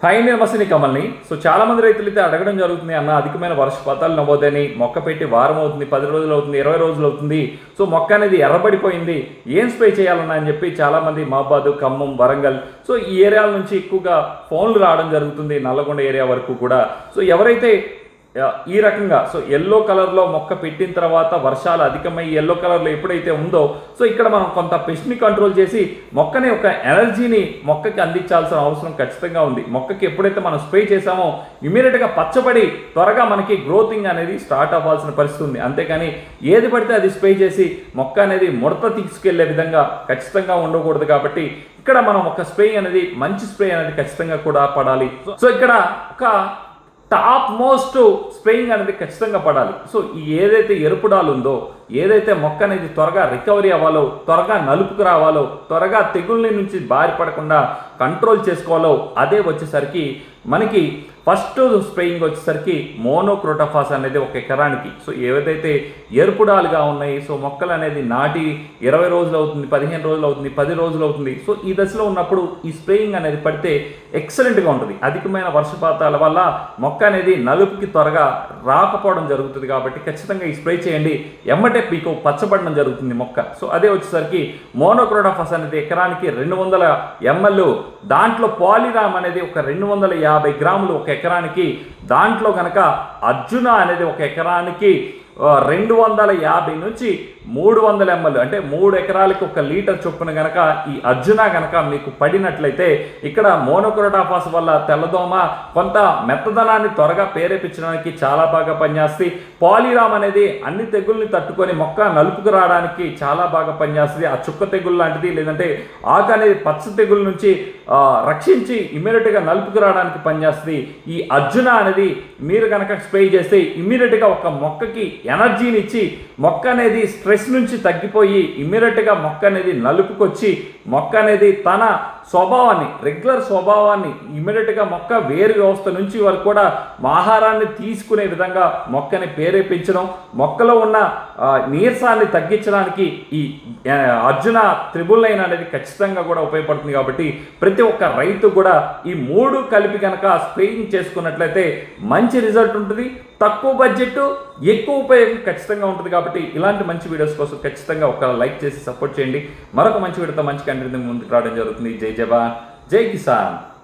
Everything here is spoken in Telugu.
హాయ్ నేను వసని కమల్ని. సో చాలా మంది రైతులు అయితే అడగడం జరుగుతుంది అన్న అధికమైన వర్షపాతాలు నమోదని మొక్క పెట్టి వారం అవుతుంది పది రోజులు అవుతుంది ఇరవై రోజులు అవుతుంది. సో మొక్క అనేది ఎర్రబడిపోయింది ఏం స్ప్రే చేయాలన్నా? అని చెప్పి చాలా మంది మహబాద్ ఖమ్మం వరంగల్ సో ఈ ఏరియాల నుంచి ఎక్కువగా ఫోన్లు రావడం జరుగుతుంది నల్లగొండ ఏరియా వరకు కూడా. సో ఎవరైతే ఈ రకంగా. సో ఎల్లో కలర్లో మొక్క పెట్టిన తర్వాత వర్షాలు అధికమై ఎల్లో కలర్లో ఎప్పుడైతే ఉందో సో ఇక్కడ మనం కొంత పెస్ట్ని కంట్రోల్ చేసి మొక్కని ఒక ఎనర్జీని మొక్కకి అందించాల్సిన అవసరం ఖచ్చితంగా ఉంది. మొక్కకి ఎప్పుడైతే మనం స్ప్రే చేసామో ఇమీడియట్గా పచ్చబడి త్వరగా మనకి గ్రోతింగ్ అనేది స్టార్ట్ అవ్వాల్సిన పరిస్థితి ఉంది. అంతేకాని ఏది పడితే అది స్ప్రే చేసి మొక్క అనేది ముడత తీసుకెళ్ళే విధంగా ఖచ్చితంగా ఉండకూడదు కాబట్టి ఇక్కడ మనం ఒక స్ప్రే అనేది మంచి స్ప్రే అనేది ఖచ్చితంగా కూడా పడాలి. సో ఇక్కడ ఒక టాప్ మోస్ట్ స్ప్రేయింగ్ అనేది ఖచ్చితంగా పడాలి. సో ఈ ఏదైతే ఎరుపుడాలు ఉందో ఏదైతే మొక్క అనేది త్వరగా రికవరీ అవ్వాలో త్వరగా నలుపుకు రావాలో త్వరగా తెగుళ్ళ నుంచి బారిపడకుండా కంట్రోల్ చేసుకోవాలో అదే వచ్చేసరికి మనకి ఫస్ట్ స్ప్రేయింగ్ వచ్చేసరికి మోనోక్రోటోఫాస్ అనేది ఒక ఎకరానికి. సో ఏదైతే ఎరుపుడాలుగా ఉన్నాయి సో మొక్కలు అనేది నాటి ఇరవై రోజులు అవుతుంది పదిహేను రోజులు అవుతుంది పది రోజులు అవుతుంది. సో ఈ దశలో ఉన్నప్పుడు ఈ స్ప్రేయింగ్ అనేది పడితే ఎక్సలెంట్గా ఉంటుంది. అధికమైన వర్షపాతాల వల్ల మొక్క అనేది నలుపుకి త్వరగా రాకపోవడం జరుగుతుంది కాబట్టి ఖచ్చితంగా ఈ స్ప్రే చేయండి. ఎమ్మటే పీకు పచ్చబడడం జరుగుతుంది మొక్క. సో అదే వచ్చేసరికి మోనోక్రోటోఫాస్ అనేది ఎకరానికి రెండు వందల ఎంఎల్ దాంట్లో పాలిరామ్ అనేది ఒక రెండు వందల యాభై గ్రాములు ఒక ఎకరానికి దాంట్లో కనుక అర్జున అనేది ఒక ఎకరానికి రెండు వందల యాభై నుంచి మూడు వందల ఎంఎల్ అంటే మూడు ఎకరాలకి ఒక లీటర్ చొప్పున గనక ఈ అర్జున గనక మీకు పడినట్లయితే ఇక్కడ మోనోక్రోటాఫాస్ వల్ల తెల్లదోమ కొంత మెత్తదనాన్ని త్వరగా ప్రేరేపించడానికి చాలా బాగా పనిచేస్తుంది పాలిరామ్ అనేది అన్ని తెగుల్ని తట్టుకొని మొక్క నలుపుకు రావడానికి చాలా బాగా పనిచేస్తుంది. ఆ చుక్క తెగులు లాంటిది లేదంటే ఆకు అనేది పచ్చ తెగుల నుంచి రక్షించి ఇమ్మీడియట్గా నలుపుకు రావడానికి పనిచేస్తుంది. ఈ అర్జున అనేది మీరు కనుక స్ప్రే చేస్తే ఇమ్మీడియట్గా ఒక మొక్కకి ఎనర్జీని ఇచ్చి మొక్క అనేది స్ట్రెస్ నుంచి తగ్గిపోయి ఇమ్మీడియట్గా మొక్క అనేది నలుపుకొచ్చి మొక్క అనేది తన స్వభావాన్ని రెగ్యులర్ స్వభావాన్ని ఇమీడియట్గా మొక్క వేరు వ్యవస్థ నుంచి వారు కూడా ఆహారాన్ని తీసుకునే విధంగా మొక్కని ప్రేరేపించడం మొక్కలో ఉన్న నీరసాన్ని తగ్గించడానికి ఈ అర్జున త్రిబుల్ నైన్ అనేది ఖచ్చితంగా కూడా ఉపయోగపడుతుంది కాబట్టి ప్రతి ఒక్క రైతు కూడా ఈ మూడు కలిపి కనుక స్ప్రేయింగ్ చేసుకున్నట్లయితే మంచి రిజల్ట్ ఉంటుంది. తక్కువ బడ్జెట్ ఎక్కువ ఉపయోగం ఖచ్చితంగా ఉంటుంది కాబట్టి ఇలాంటి మంచి వీడియోస్ కోసం ఖచ్చితంగా ఒక లైక్ చేసి సపోర్ట్ చేయండి. మరొక మంచి వీడియోతో మంచి కంటెంట్ ముందుకు రావడం జరుగుతుంది. జై Jabar. Jai Kisan!